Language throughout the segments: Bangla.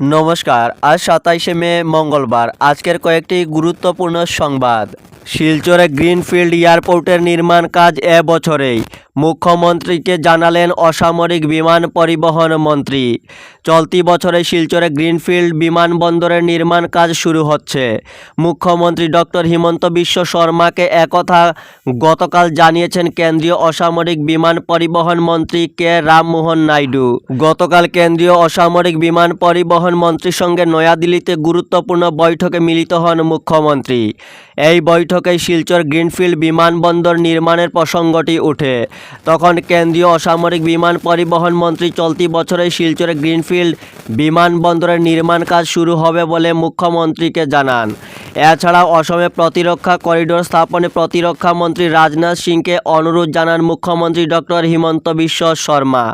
নমস্কার, আজ সাতাইশে মে, মঙ্গলবার। আজকের কয়েকটি গুরুত্বপূর্ণ সংবাদ। শিলচরে গ্রিনফিল্ড এয়ারপোর্টের নির্মাণ কাজ এ বছরেই। মুখ্যমন্ত্রীকে জানালেন অসামরিক বিমান পরিবহন মন্ত্রী। চলতি বছরে শিলচরে গ্রিনফিল্ড বিমানবন্দরের নির্মাণ কাজ শুরু হচ্ছে। মুখ্যমন্ত্রী ডক্টর হিমন্ত বিশ্ব শর্মাকে একথা গতকাল জানিয়েছেন কেন্দ্রীয় অসামরিক বিমান পরিবহন মন্ত্রী কে রামমোহন নাইডু। গতকাল কেন্দ্রীয় অসামরিক বিমান পরিবহন মন্ত্রীর সঙ্গে নয়াদিল্লিতে গুরুত্বপূর্ণ বৈঠকে মিলিত হন মুখ্যমন্ত্রী। এই বৈঠকে শিলচর গ্রিনফিল্ড বিমানবন্দর নির্মাণের প্রসঙ্গটি ওঠে তখন কেন্দ্রীয় অসামরিক বিমান পরিবহন মন্ত্রী চলতি বছরে শিলচরে গ্রিনফিল্ড বিমানবন্দরের নির্মাণ কাজ শুরু হবে বলে মুখ্যমন্ত্রীকে জানান। এছাড়াও অসমে প্রতিরক্ষা করিডোর স্থাপনে প্রতিরক্ষা মন্ত্রী রাজনাথ সিংকে অনুরোধ জানান মুখ্যমন্ত্রী ডক্টর হিমন্ত বিশ্ব শর্মা।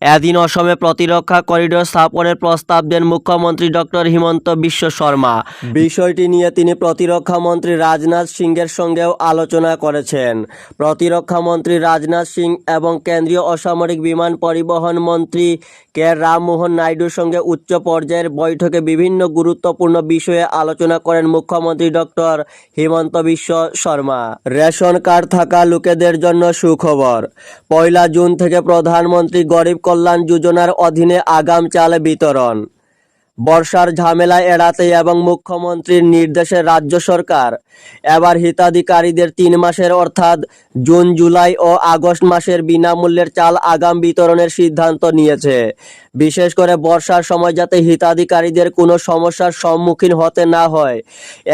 এদিন অসমে প্রতিরক্ষা করিডোর স্থাপনের প্রস্তাব দেন মুখ্যমন্ত্রী ডক্টর হিমন্ত বিশ্ব শর্মা। বিষয়টি নিয়ে তিনি প্রতিরক্ষা মন্ত্রী রাজনাথ সিংয়ের সঙ্গেও আলোচনা করেছেন। প্রতিরক্ষা মন্ত্রী রাজনাথ সিং এবং কেন্দ্রীয় অসামরিক বিমান পরিবহন মন্ত্রী কে রামমোহন নাইডুর সঙ্গে উচ্চ পর্যায়ের বৈঠকে বিভিন্ন গুরুত্বপূর্ণ বিষয়ে আলোচনা করেন মুখ্যমন্ত্রী doctor Himanta Biswa Sarma. Ration card থাকা লোকেদের জন্য সুখবর। পয়লা জুন থেকে প্রধানমন্ত্রী গরিব কল্যাণ যোজনার অধীনে আগাম চাল বিতরণ। বর্ষার ঝামেলা এড়াতে এবং মুখ্যমন্ত্রীর নির্দেশে রাজ্য সরকার এবার হিতাধিকারীদের তিন মাসের অর্থাৎ জুন, জুলাই ও আগস্ট মাসের বিনামূল্যের চাল আগাম বিতরণের সিদ্ধান্ত নিয়েছে। বিশেষ করে বর্ষার সময় যাতে হিতাধিকারীদের কোনো সমস্যার সম্মুখীন হতে না হয়,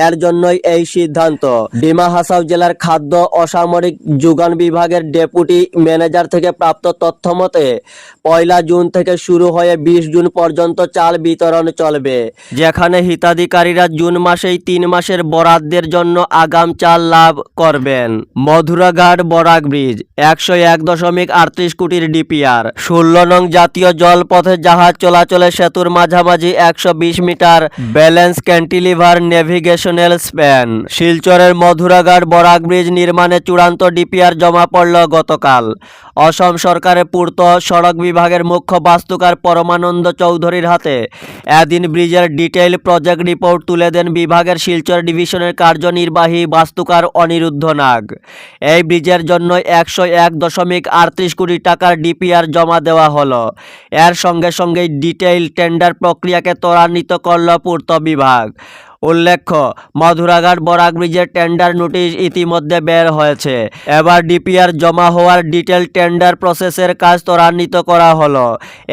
এর জন্যই এই সিদ্ধান্ত। ডিমা হাসাও জেলার খাদ্য অসামরিক যোগান বিভাগের ডেপুটি ম্যানেজার থেকে প্রাপ্ত তথ্য মতে, পয়লা জুন থেকে শুরু হয়ে বিশ জুন পর্যন্ত চাল বিতরণ চলবে। যেখানে হিতাধিকারীরা জুন মাসেই তিন মাসের বরাদ্দের জন্য আগাম চাল লাভ করবেন। মধুরাঘাট বরাক ব্রিজ, একশো এক দশমিক আটত্রিশ কোটির ডিপিআর, ষোলো নং জাতীয় জলপথে জাহাজ চলাচলে সেতুর মাঝামাঝি একশো বিশ metre balance cantilever navigational span. শিলচরের মধুরাঘাট বরাক ব্রিজ নির্মাণে চূড়ান্ত ডিপিআর জমা পড়ল গতকাল। অসম সরকারের পূর্ত সড়ক বিভাগের মুখ্য বাস্তুকার পরমানন্দ চৌধুরীর হাতে এদিন ব্রিজের ডিটেইল প্রজেক্ট রিপোর্ট তুলে দেন বিভাগের শিলচর ডিভিশনের কার্যনির্বাহী বাস্তুকার অনিরুদ্ধ নাগ। এই ব্রিজের জন্য একশো এক দশমিক আটত্রিশ কোটি টাকার ডিপিআর জমা দেওয়া হলো। এর সঙ্গে সঙ্গেই ডিটেইল টেন্ডার প্রক্রিয়াকে ত্বরান্বিত করল পূর্ত বিভাগ। উল্লেখ্য, মধুরাঘাট বরাক ব্রিজের টেন্ডার নোটিশ ইতিমধ্যে বের হয়েছে। এবার ডিপিআর জমা হওয়ার ডিটেল টেন্ডার প্রসেসের কাজ ত্বরান্বিত করা হলো।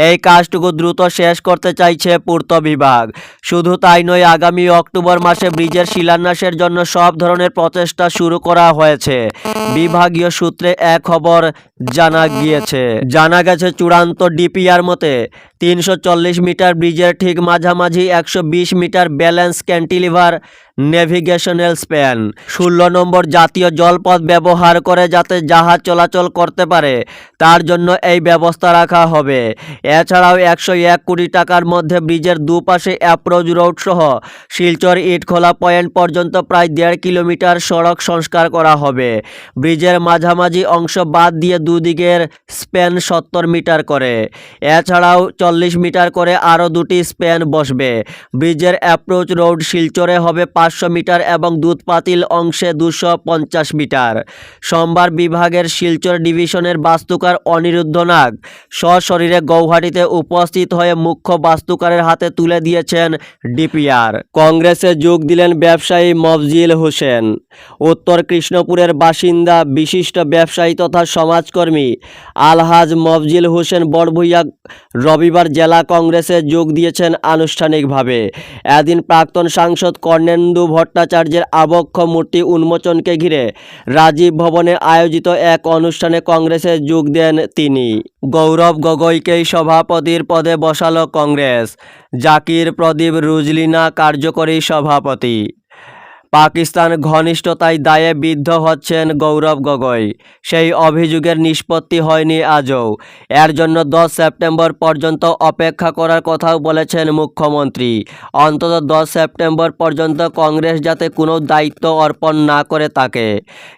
এই কাজটুকু দ্রুত শেষ করতে চাইছে পূর্ত বিভাগ। শুধু তাই নয়, আগামী অক্টোবর মাসে ব্রিজের শিলান্যাসের জন্য সব ধরনের প্রচেষ্টা শুরু করা হয়েছে। বিভাগীয় সূত্রে এক খবর জানা গিয়েছে। জানা গেছে, চূড়ান্ত ডিপিআর মতে তিনশো চল্লিশ মিটার ব্রিজের ঠিক মাঝামাঝি একশো বিশ metre balance cantilever navigational span ষোলো নম্বর জাতীয় জলপথ ব্যবহার করে যাতে জাহাজ চলাচল করতে পারে, তার জন্য এই ব্যবস্থা রাখা হবে। এছাড়াও একশো এক কোটি টাকার মধ্যে ব্রিজের দুপাশে অ্যাপ্রোচ রোড সহ শিলচর ইটখোলা পয়েন্ট পর্যন্ত প্রায় দেড় কিলোমিটার সড়ক সংস্কার করা হবে। ব্রিজের মাঝামাঝি অংশ বাদ দিয়ে দুদিকের স্প্যান সত্তর মিটার করে। এছাড়াও চল্লিশ মিটার করে আরও দুটি স্প্যান বসবে। ব্রিজের অ্যাপ্রোচ রোড শিলচরে হবে পাঁচশো মিটার এবং দুধপাতিল অংশে দুশো পঞ্চাশ মিটার। সোমবার বিভাগের শিলচর ডিভিশনের বাস্তুকার অনিরুদ্ধ নাগ সশরীরে গৌহাটিতে উপস্থিত হয়ে মুখ্য বাস্তুকারের হাতে তুলে দিয়েছেন ডিপিআর। কংগ্রেসে যোগ দিলেন ব্যবসায়ী মফজিল হোসেন। উত্তর কৃষ্ণপুরের বাসিন্দা, বিশিষ্ট ব্যবসায়ী তথা সমাজকর্মী আলহাজ মফজিল হোসেন বড়ভুইয়া রবিবার জেলা কংগ্রেসে যোগ দিয়েছেন আনুষ্ঠানিকভাবে। এদিন প্রাক্তন সাংসদ কর্ণেন্দু ভট্টাচার্যের আবক্ষ মূর্তি উন্মোচনকে ঘিরে রাজীব ভবনে আয়োজিত এক অনুষ্ঠানে কংগ্রেসে যোগ দেন তিনি। গৌরব গগৈকেই সভাপতির পদে বসালো কংগ্রেস। জাকির প্রদীপ রুজলিনা কার্যকরী সভাপতি। পাকিস্তান ঘনিষ্ঠতায় দায়ে বিদ্ধ হচ্ছেন গৌরব গগৈ। সেই অভিযোগের নিষ্পত্তি হয়নি আজও। এর জন্য দশ সেপ্টেম্বর পর্যন্ত অপেক্ষা করার কথাও বলেছেন মুখ্যমন্ত্রী। অন্তত দশ সেপ্টেম্বর পর্যন্ত কংগ্রেস যাতে কোনো দায়িত্ব অর্পণ না করে তাকে।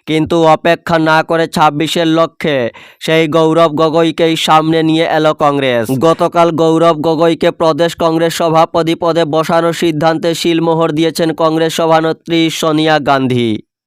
কিন্তু অপেক্ষা না করে ছাব্বিশের লক্ষ্যে সেই গৌরব গগৈকেই সামনে নিয়ে এলো কংগ্রেস। গতকাল গৌরব গগৈকে প্রদেশ কংগ্রেস সভাপতি পদে বসানোর সিদ্ধান্তে শিলমোহর দিয়েছেন কংগ্রেস সভানেত্রী সোনিয়া গান্ধী।